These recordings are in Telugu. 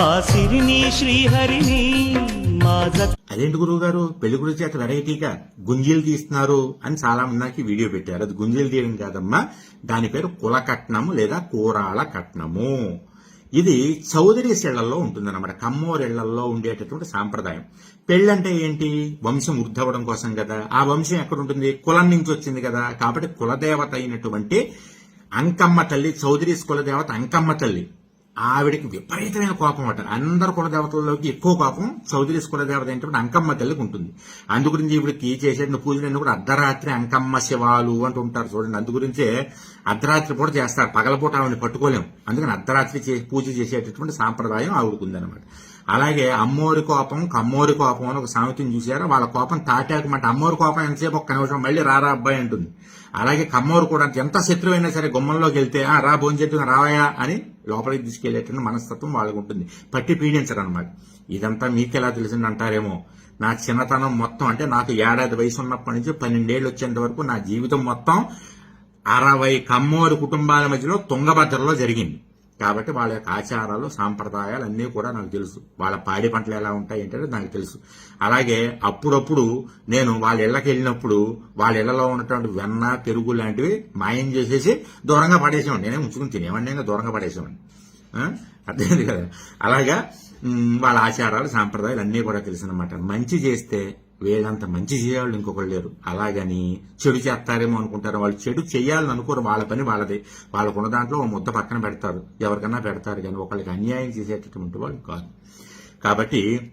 ఆ సిరిని శ్రీహరిని అదేంటి గురువు గారు పెళ్ళి గురించి అక్కడ వెరైటీగా గుంజీలు తీస్తున్నారు అని చాలా మంది నాకు వీడియో పెట్టారు. అది గుంజీలు తీయడం కాదమ్మా దాని పేరు కుల కట్నము లేదా కూరాల కట్నము. ఇది చౌదరీస్ ఇళ్ళలో ఉంటుందన్నమాట. కమ్మోర్ ఇళ్ళలో ఉండేటటువంటి సాంప్రదాయం. పెళ్ళంటే ఏంటి? వంశం వృద్ధవడం కోసం కదా. ఆ వంశం ఎక్కడుంటుంది? కులం నుంచి వచ్చింది కదా. కాబట్టి కులదేవత అయినటువంటి అంకమ్మ తల్లి చౌదరీస్ కులదేవత అంకమ్మ తల్లి. ఆవిడకి విపరీతమైన కోపం అట. అందరు కులదేవతల్లోకి ఎక్కువ కోపం. చౌదరీస్ కులదేవత ఏంటంటే అంకమ్మ తల్లికి ఉంటుంది. అందు గురించి ఈవిడికి చేసేసిన పూజలు కూడా అర్ధరాత్రి అంకమ్మ శివాలు అంటూ ఉంటారు చూడండి. అందు గురించే అర్ధరాత్రి పూట చేస్తారు. పగలపూట ఆవిడని పట్టుకోలేము అందుకని అర్ధరాత్రి పూజ చేసేటటువంటి సాంప్రదాయం ఆవిడకు ఉందన్నమాట. అలాగే అమ్మోరి కోపం కమ్మోరి కోపం అని ఒక సామెతను చూశారు? వాళ్ళ కోపం తాటాకమాట. అమ్మోరి కోపం ఎంతసేపు? ఒక్క నిమిషం. మళ్ళీ రారా అబ్బాయి అంటుంది. అలాగే కమ్మోరు కూడా ఎంత శత్రువైనా సరే గుమ్మంలోకి వెళ్తే ఆ రా భోంచెట్టు రావయా అని లోపలికి తీసుకెళ్ళేటువంటి మనస్తత్వం వాళ్ళకు ఉంటుంది. పట్టి పీడించరు అనమాట ఇదంతా మీకెలా తెలిసింది అంటారేమో నా చిన్నతనం మొత్తం అంటే నాకు ఏడాది వయసు ఉన్నప్పటి నుంచి పన్నెండేళ్ళు వచ్చేంత వరకు నా జీవితం మొత్తం అరవై కమ్మోరు కుటుంబాల మధ్యలో తుంగభద్రలో జరిగింది. కాబట్టి వాళ్ళ యొక్క ఆచారాలు సాంప్రదాయాలు అన్నీ కూడా నాకు తెలుసు. వాళ్ళ పాడి పంటలు ఎలా ఉంటాయి ఏంటంటే నాకు తెలుసు. అలాగే అప్పుడప్పుడు నేను వాళ్ళ ఇళ్ళకి వెళ్ళినప్పుడు వాళ్ళ ఇళ్ళలో ఉన్నటువంటి వెన్న పెరుగు లాంటివి మాయం చేసేసి దూరంగా పడేసేవాడిని. నేనే ఉంచుకుని తినేవాడిని దూరంగా పడేసేవాడిని. అర్థమైంది కదా? అలాగా వాళ్ళ ఆచారాలు సాంప్రదాయాలు అన్నీ కూడా తెలుసు అనమాట మంచి చేస్తే వీళ్ళంత మంచి చేయాలి ఇంకొకళ్ళు లేరు. అలాగని చెడు చేస్తారేమో అనుకుంటారు. వాళ్ళు చెడు చేయాలని అనుకోరు. వాళ్ళ పని వాళ్ళది. వాళ్ళకున్న దాంట్లో ముద్ద పక్కన పెడతారు. ఎవరికన్నా పెడతారు కానీ ఒకళ్ళకి అన్యాయం చేసేటటువంటి వాళ్ళు కాదు. కాబట్టి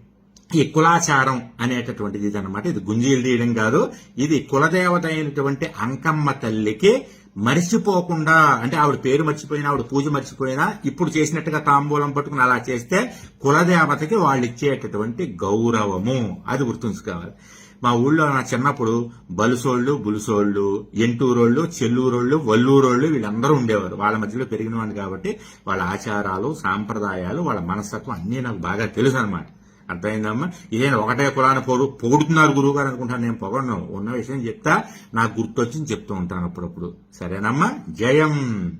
ఈ కులాచారం అనేటటువంటిది ఇది అనమాట ఇది గుంజీలు తీయడం కాదు. ఇది కులదేవత అయినటువంటి అంకమ్మ తల్లికి మర్చిపోకుండా అంటే ఆవిడ పేరు మర్చిపోయినా ఆవిడ పూజ మర్చిపోయినా ఇప్పుడు చేసినట్టుగా తాంబూలం పట్టుకుని అలా చేస్తే కులదేవతకి వాళ్ళు ఇచ్చేటటువంటి గౌరవము. అది గుర్తుంచుకోవాలి. మా ఊళ్ళో నా చిన్నప్పుడు బలుసోళ్ళు బులుసోళ్ళు ఎంటూరోళ్ళు చెల్లూరోళ్ళు వల్లూరోళ్ళు వీళ్ళందరూ ఉండేవారు. వాళ్ళ మధ్యలో పెరిగిన వాడిని కాబట్టి వాళ్ళ ఆచారాలు సాంప్రదాయాలు వాళ్ళ మనస్తత్వం అన్నీ నాకు బాగా తెలుసు అనమాట అర్థమైందమ్మా? ఇదేనా ఒకటే కులాన్ని పొడు పొగుడుతున్నారు గురువు గారు అనుకుంటాను నేను పొగడను. ఉన్న విషయం చెప్తా నాకు గుర్తొచ్చింది చెప్తూ ఉంటాను అప్పుడప్పుడు. సరేనమ్మా? జయం.